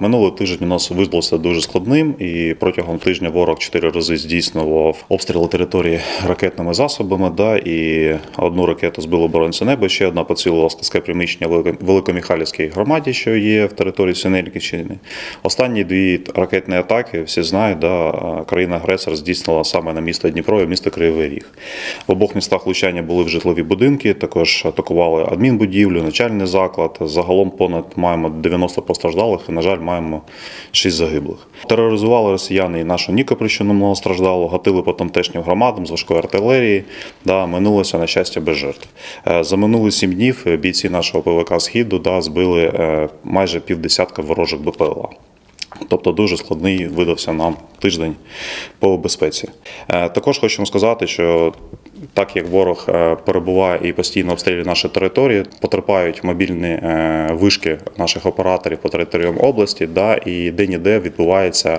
Минулий тиждень у нас видався дуже складним, і протягом тижня ворог чотири рази здійснював обстріли території ракетними засобами. Да, і одну ракету збило оборонця неба, ще одна поцілила складське приміщення в громаді, що є в території Синельниківщини. Останні дві ракетні атаки, всі знають, да, країна-агресор здійснила саме на місто Дніпро і місто Кривий Ріг. В обох містах влучання були в житлові будинки, також атакували адмінбудівлю, начальний заклад. Загалом понад маємо 90 постраждалих на жаль, маємо 6 загиблих. Тероризували росіяни і нашу Нікопольщину многостраждалу, гатили по тамтешнім громадам з важкої артилерії. Да, минулося, на щастя, без жертв. Е, За минулі 7 днів е, бійці нашого ПВК Східу да, збили е, майже півдесятка ворожих БПЛА. Тобто дуже складний видався нам тиждень по безпеці. Також хочемо сказати, що так як ворог е, перебуває і постійно обстрілює наші території, потерпають мобільні е, вишки наших операторів по територіям області, да, і де-ніде відбувається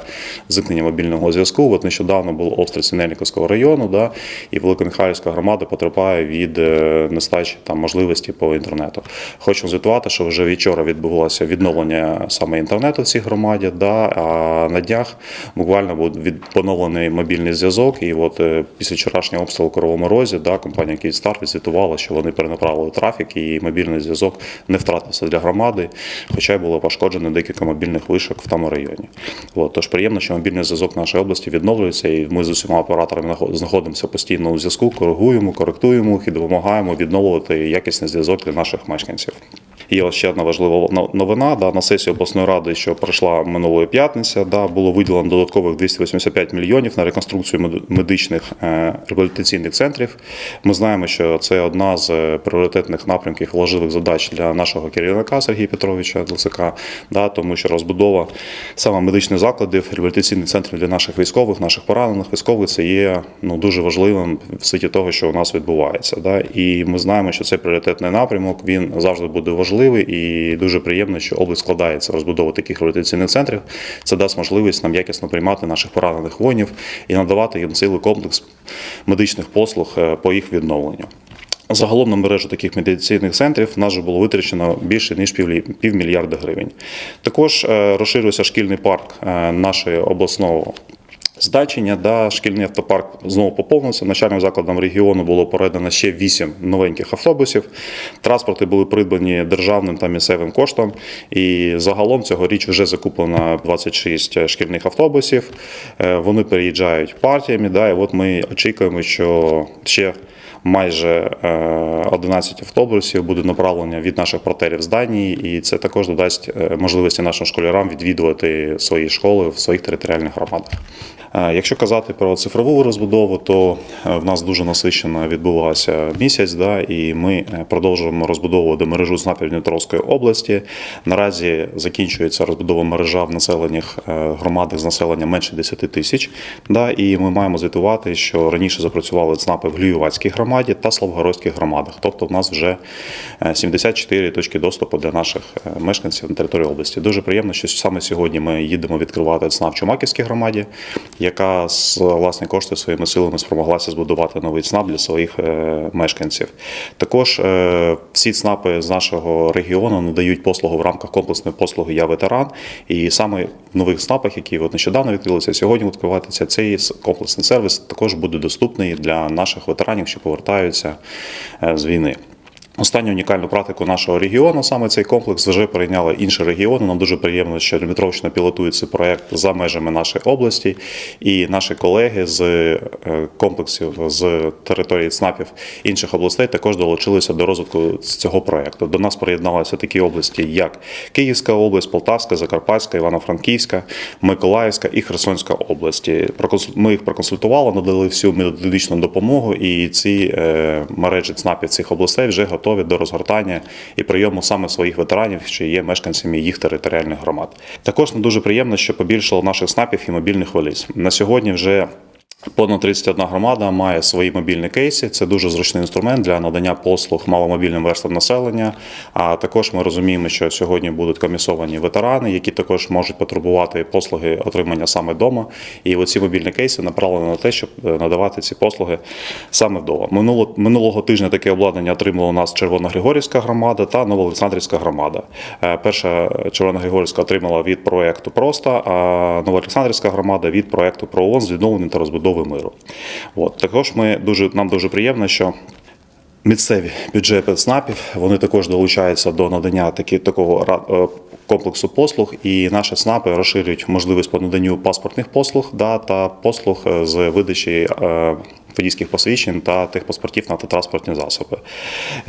зникнення мобільного зв'язку. От нещодавно був обстріл Синельниковського району, да, і Великомихайлівська громада потерпає від е, нестачі там можливості по інтернету. Хочу звітувати, що вже вчора відбувалося відновлення саме інтернету в цій громаді. Да, а на днях буквально був поновлений мобільний зв'язок. І от після вчорашнього обстрілу у Кривому Розі да, компанія Київстар відзвітувала, що вони перенаправили трафік і мобільний зв'язок не втратився для громади, хоча й було пошкоджено декілька мобільних вишок в тому районі. От, тож приємно, що мобільний зв'язок нашої області відновлюється, і ми з усіма операторами знаходимося постійно у зв'язку, коригуємо, коректуємо і допомагаємо відновлювати якісний зв'язок для наших мешканців. Є ще одна важлива но- новина. Да, на сесії обласної ради, що пройшла минулої п'ятниці, да, було виділено додаткових 285 мільйонів на реконструкцію мед- медичних е, реабілітаційних центрів. Ми знаємо, що це одна з е, пріоритетних напрямків важливих задач для нашого керівника Сергія Петровича Длацика, да, тому що розбудова саме медичних закладів, реабілітаційних центрів для наших військових, наших поранених військових це є ну, дуже важливим в світі того, що у нас відбувається. Да. І ми знаємо, що це пріоритетний напрямок, він завжди буде важливий і дуже приємно, що область складається розбудову таких реабілітаційних центрів. Це дасть можливість нам якісно приймати наших поранених воїнів і надавати їм цілий комплекс медичних послуг е, по їх відновленню. Загалом на мережу таких медицинних центрів в нас вже було витрачено більше ніж півмільярда гривень. Також е, розширився шкільний парк е, нашої обласного. Значення, да, шкільний автопарк знову поповнився. Начальним закладам регіону було передано ще 8 новеньких автобусів. Транспорти були придбані державним та місцевим коштом. І загалом цьогоріч вже закуплено 26 шкільних автобусів. Е, Вони переїжджають партіями. Да, і от ми очікуємо, що ще майже е, 11 автобусів буде направлення від наших партнерів з Данії, і це також додасть е, можливості нашим школярам відвідувати свої школи в своїх територіальних громадах. Е, Якщо казати про цифрову розбудову, то е, в нас дуже насичено відбувався місяць, да, і ми е, продовжуємо розбудовувати мережу ЦНАПів Дніпровської області. Наразі закінчується розбудова мережа в населених е, громадах з населенням менше 10 тисяч. Да, і ми маємо звітувати, що раніше запрацювали ЦНАПи в Глюєвацькій громаді та Славгородських громадах. Тобто в нас вже е, 74 точки доступу для наших е, мешканців на території області. Дуже приємно, що саме сьогодні ми їдемо відкривати ЦНАП Чумаківській громаді, яка з власні кошти своїми силами спромоглася збудувати новий ЦНАП для своїх е, мешканців. Також е, всі ЦНАПи з нашого регіону надають послугу в рамках комплексної послуги Я ветеран. І саме в нових ЦНАПах, які от нещодавно відкрилися, сьогодні відкриватися цей комплексний сервіс також буде доступний для наших ветеранів, що повертаються е, з війни. Останню унікальну практику нашого регіону, саме цей комплекс, вже перейняли інші регіони. Нам дуже приємно, що Дмитровщина пілотує цей проект за межами нашої області, і наші колеги з е, комплексів з території ЦНАПів інших областей також долучилися до розвитку цього проекту. До нас приєдналися такі області, як Київська область, Полтавська, Закарпатська, Івано-Франківська, Миколаївська і Херсонська області. Ми їх проконсультували, надали всю методичну допомогу, і ці е, мережі ЦНАПів цих областей вже готові до розгортання і прийому саме своїх ветеранів, що є мешканцями їх територіальних громад. Також не дуже приємно, що побільшало наших снапів і мобільних валіз. На сьогодні вже Понад 31 громада має свої мобільні кейси. Це дуже зручний інструмент для надання послуг маломобільним верствам населення. А також ми розуміємо, що сьогодні будуть комісовані ветерани, які також можуть потребувати послуги отримання саме вдома. І оці мобільні кейси направлені на те, щоб е, надавати ці послуги саме вдома. Минуло, минулого тижня таке обладнання отримала у нас Червоногригорівська громада та Новоолександрівська громада. Е, Перша Червоногригорівська отримала від проекту Просто, а Новоолександрівська громада від проекту ПРООН з відновлення та розбудови миру. От також ми дуже нам дуже приємно, що. Місцеві бюджети ЦНАПів вони також долучаються до надання такі, такого е, комплексу послуг, і наші ЦНАПи розширюють можливість по наданню паспортних послуг да, та послуг е, з видачі е, водійських посвідчень та тих паспортів на транспортні засоби.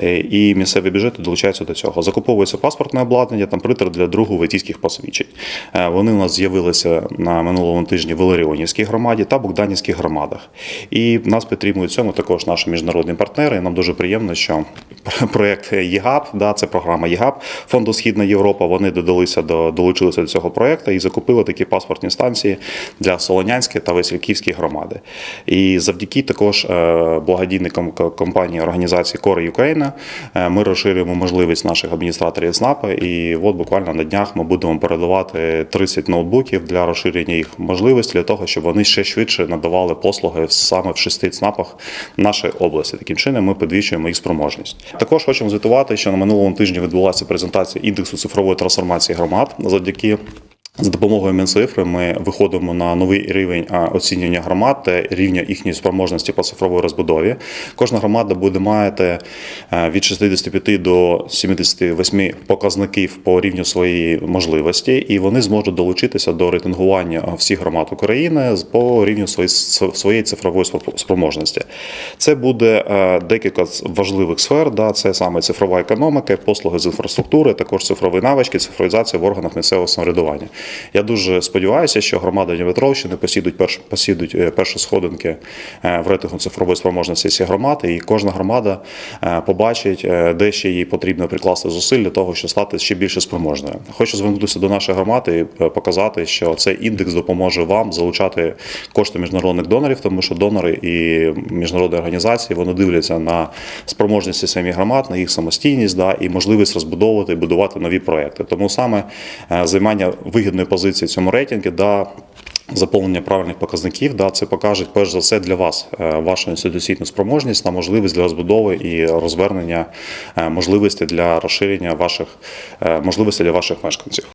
Е, І місцеві бюджети долучаються до цього. Закуповується паспортне обладнання та принтер для другу водійських посвідчень. Е, Вони у нас з'явилися на минулому тижні в Іларіонівській громаді та Богданівських громадах. І нас підтримують цьому також наші міжнародні партнери. І нам дуже приємно, що проєкт ЄГАП, да, це програма ЄГАП фонду Східна Європа. Вони додалися до долучилися до цього проєкту і закупили такі паспортні станції для Солонянської та Васильківської громади. І завдяки також е, благодійній ком- компанії організації Кори Україна ми розширюємо можливість наших адміністраторів СНАПа. І от буквально на днях ми будемо передавати 30 ноутбуків для розширення їх можливостей для того, щоб вони ще швидше надавали послуги саме в шести ЦНАПах нашої області. Таким чином ми підвищуємо їх спроможність. Також хочемо звітувати, що на минулому тижні відбулася презентація індексу цифрової трансформації громад завдяки. За допомогою Мінцифри ми виходимо на новий рівень оцінювання громад та рівня їхньої спроможності по цифровій розбудові. Кожна громада буде мати е, від 65 до 78 показників по рівню своєї можливості, і вони зможуть долучитися до рейтингування всіх громад України з- по рівню своєї, цифрової спро- спроможності. Це буде е, декілька важливих сфер. Да, це саме цифрова економіка, послуги з інфраструктури, також цифрові навички, цифровізація в органах місцевого самоврядування. Я дуже сподіваюся, що громада Дніпропетровщини посідуть перш, посідуть е, перші сходинки е, в рейтингу цифрової спроможності цієї громади, і кожна громада е, побачить, де ще їй потрібно прикласти зусиль для того, щоб стати ще більше спроможною. Хочу звернутися до нашої громади і показати, що цей індекс допоможе вам залучати кошти міжнародних донорів, тому що донори і міжнародні організації вони дивляться на спроможності самих громад, на їх самостійність да, і можливість розбудовувати будувати нові проекти. Тому саме займання вигідної позиції цьому рейтингу да, Заповнення правильних показників, да, це покаже перш за все для вас е, вашу інституційну спроможність на можливість для розбудови і розвернення можливості можливостей для розширення ваших е, можливостей для ваших мешканців.